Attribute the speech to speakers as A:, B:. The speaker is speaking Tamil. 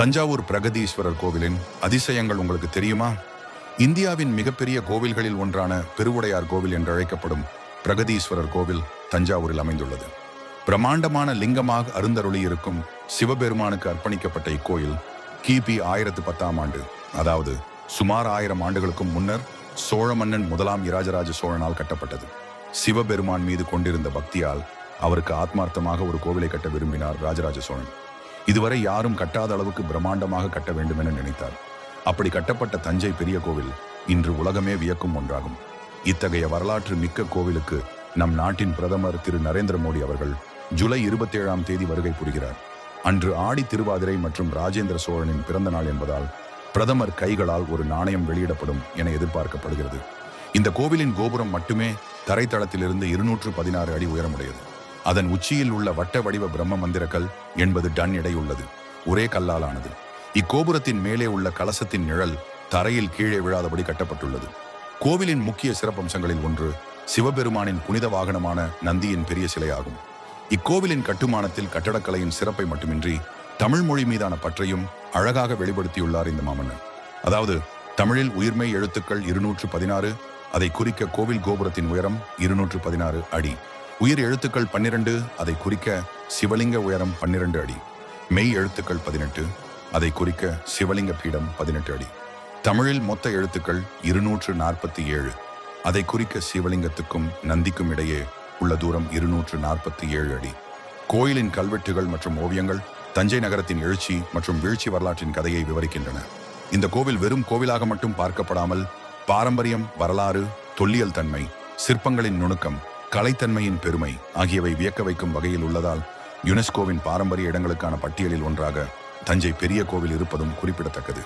A: தஞ்சாவூர் பிரகதீஸ்வரர் கோவிலின் அதிசயங்கள் உங்களுக்கு தெரியுமா? இந்தியாவின் மிகப்பெரிய கோவில்களில் ஒன்றான பெருவுடையார் கோவில் என்று அழைக்கப்படும் பிரகதீஸ்வரர் கோவில் தஞ்சாவூரில் அமைந்துள்ளது. பிரம்மாண்டமான லிங்கமாக அருந்தருளி இருக்கும் சிவபெருமானுக்கு அர்ப்பணிக்கப்பட்ட இக்கோயில் கிபி ஆயிரத்து பத்தாம் ஆண்டு அதாவது சுமார் ஆயிரம் ஆண்டுகளுக்கும் முன்னர் சோழ மன்னன் முதலாம் இராஜராஜ சோழனால் கட்டப்பட்டது. சிவபெருமான் மீது கொண்டிருந்த பக்தியால் அவருக்கு ஆத்மார்த்தமாக ஒரு கோவிலை கட்ட விரும்பினார் ராஜராஜ சோழன். இதுவரை யாரும் கட்டாத அளவுக்கு பிரம்மாண்டமாக கட்ட வேண்டும் என நினைத்தார். அப்படி கட்டப்பட்ட தஞ்சை பெரிய கோவில் இன்று உலகமே வியக்கும் ஒன்றாகும். இத்தகைய வரலாற்று மிக்க கோவிலுக்கு நம் நாட்டின் பிரதமர் திரு நரேந்திர மோடி அவர்கள் ஜூலை இருபத்தேழாம் தேதி வருகை புரிகிறார். அன்று ஆடி திருவாதிரை மற்றும் ராஜேந்திர சோழனின் பிறந்த நாள் என்பதால் பிரதமர் கைகளால் ஒரு நாணயம் வெளியிடப்படும் என எதிர்பார்க்கப்படுகிறது. இந்த கோவிலின் கோபுரம் மட்டுமே தரைத்தளத்திலிருந்து இருநூற்று பதினாறு அடி உயரமுடையது. அதன் உச்சியில் உள்ள வட்ட வடிவ பிரம்ம மந்திரக்கல் என்பது டன் எடை உள்ளது ஒரே கல்லாலானது. இக்கோபுரத்தின் மேலே உள்ள கலசத்தின் நிழல் தரையில் கீழே விழாதபடி கட்டப்பட்டுள்ளது. கோவிலின் முக்கிய சிறப்பம்சங்களில் ஒன்று சிவபெருமானின் புனித வாகனமான நந்தியின் பெரிய சிலையாகும். இக்கோவிலின் கட்டுமானத்தில் கட்டடக்கலையின் சிறப்பை மட்டுமின்றி தமிழ் மொழி மீதான பற்றையும் அழகாக வெளிப்படுத்தியுள்ளார் இந்த மாமன்னன். அதாவது தமிழில் உயிர்மை எழுத்துக்கள் இருநூற்று பதினாறு அதை குறிக்க கோவில் கோபுரத்தின் உயரம் இருநூற்று பதினாறு அடி. உயிர் எழுத்துக்கள் பன்னிரண்டு அதை குறிக்க சிவலிங்க உயரம் பன்னிரண்டு அடி. மெய் எழுத்துக்கள் பதினெட்டு அதை குறிக்க சிவலிங்க பீடம் பதினெட்டு அடி. தமிழில் மொத்த எழுத்துக்கள் இருநூற்று நாற்பத்தி ஏழு. அதை குறிக்க சிவலிங்கத்துக்கும் நந்திக்கும் இடையே உள்ள தூரம் இருநூற்று நாற்பத்தி ஏழு அடி. கோயிலின் கல்வெட்டுகள் மற்றும் ஓவியங்கள் தஞ்சை நகரத்தின் எழுச்சி மற்றும் வீழ்ச்சி வரலாற்றின் கதையை விவரிக்கின்றன. இந்த கோவில் வெறும் கோவிலாக மட்டும் பார்க்கப்படாமல் பாரம்பரியம் வரலாறு தொல்லியல் தன்மை சிற்பங்களின் நுணுக்கம் கலைத்தன்மையின் பெருமை ஆகியவை வியக்க வைக்கும் வகையில் உள்ளதால் யுனெஸ்கோவின் பாரம்பரிய இடங்களுக்கான பட்டியலில் ஒன்றாக தஞ்சை பெரிய கோவில் இருப்பதும் குறிப்பிடத்தக்கது.